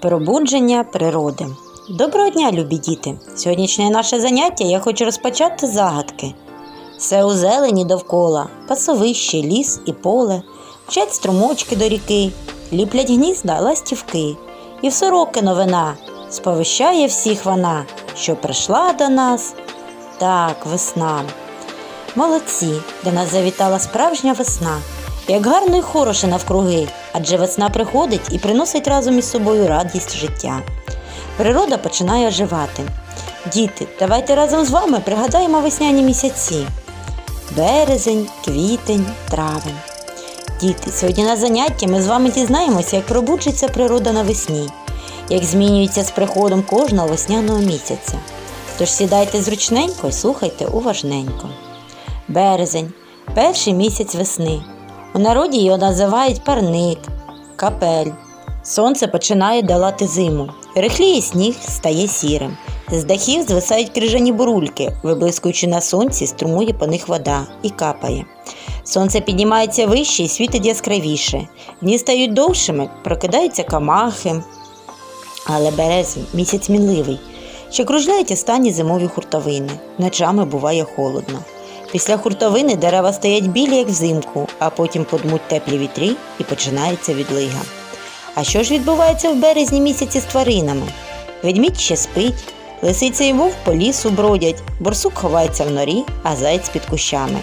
Пробудження природи. Доброго дня, любі діти! Сьогоднішнє наше заняття я хочу розпочати з загадки. Все у зелені довкола, пасовище, ліс і поле, вчать струмочки до ріки, ліплять гнізда ластівки. І в сороки новина сповіщає всіх вона, що прийшла до нас. Так, весна. Молодці, до нас завітала справжня весна. Як гарно і хороше навкруги, адже весна приходить і приносить разом із собою радість життя. Природа починає оживати. Діти, давайте разом з вами пригадаємо весняні місяці. Березень, квітень, травень. Діти, сьогодні на занятті ми з вами дізнаємося, як пробуджується природа навесні, як змінюється з приходом кожного весняного місяця. Тож сідайте зручненько і слухайте уважненько. Березень перший місяць весни. У народі його називають парник, капель. Сонце починає долати зиму. Рихліє сніг стає сірим. З дахів звисають крижані бурульки, виблискуючи на сонці, струмує по них вода і капає. Сонце піднімається вище і світить яскравіше. Дні стають довшими, прокидаються камахи. Але березень місяць мінливий, що кружляють останні зимові хуртовини. Ночами буває холодно. Після хуртовини дерева стоять білі, як взимку, а потім подмуть теплі вітрі і починається відлига. А що ж відбувається в березні місяці з тваринами? Ведмідь ще спить, лисиця і вовк по лісу бродять, борсук ховається в норі, а заєць під кущами.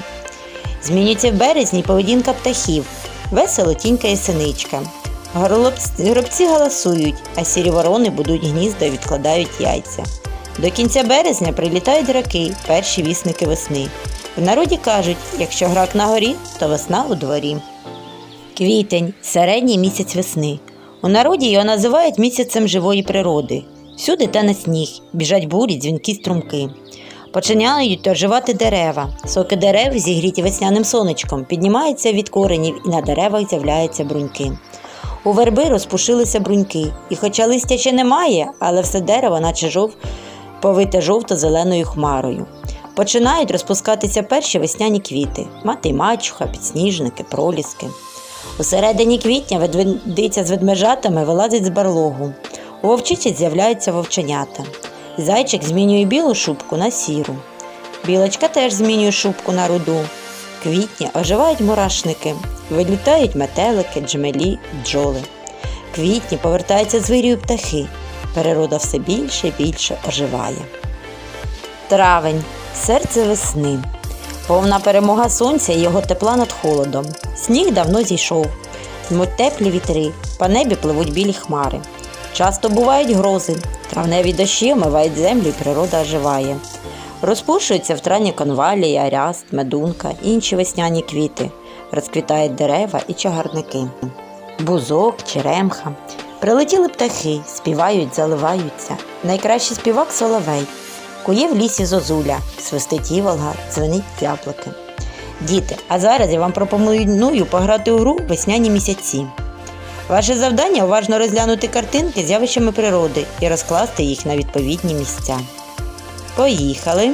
Змінюється в березні поведінка птахів, весело тінькає синичка. Горлопці- Горобці галасують, а сірі ворони будуть гнізда і відкладають яйця. До кінця березня прилітають раки, перші вісники весни. В народі кажуть, якщо грак на горі, то весна у дворі. Квітень середній місяць весни. У народі його називають місяцем живої природи. Всюди тане сніг, біжать бурі, дзвінкі струмки. Починають оживати дерева. Соки дерев, зігріті весняним сонечком, піднімаються від коренів і на деревах з'являються бруньки. У верби розпушилися бруньки, і хоча листя ще немає, але все дерево, наче жов, повите жовто-зеленою хмарою. Починають розпускатися перші весняні квіти мати й мачуха, підсніжники, проліски. У середині квітня ведмедиця з ведмежатами вилазить з барлогу. У вовчиці з'являються вовченята. Зайчик змінює білу шубку на сіру. Білочка теж змінює шубку на руду. В квітні оживають мурашники, вилітають метелики, джмелі, бджоли. Квітні повертаються звирію птахи. Природа все більше і більше оживає. Травень серце весни. Повна перемога сонця і його тепла над холодом. Сніг давно зійшов. Дмуть теплі вітри, по небі пливуть білі хмари. Часто бувають грози, травневі дощі омивають землю, і природа оживає. Розпушуються в травні конвалії, аряст, медунка, інші весняні квіти. Розквітають дерева і чагарники. Бузок, черемха. Прилетіли птахи, співають, заливаються. Найкращий співак соловей. Кує в лісі зозуля, свистить іволга, дзвенить яблуки. Діти, а зараз я вам пропоную пограти у гру весняні місяці. Ваше завдання уважно розглянути картинки з явищами природи і розкласти їх на відповідні місця. Поїхали!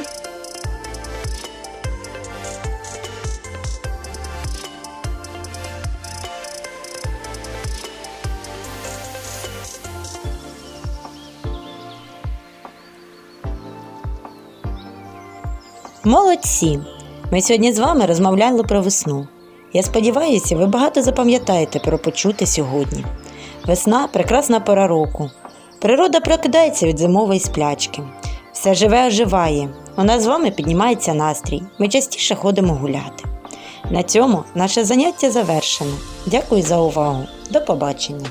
Молодці! Ми сьогодні з вами розмовляли про весну. Я сподіваюся, ви багато запам'ятаєте про почуте сьогодні. Весна прекрасна пора року. Природа прокидається від зимової сплячки. Все живе оживає. У нас з вами піднімається настрій. Ми частіше ходимо гуляти. На цьому наше заняття завершено. Дякую за увагу. До побачення!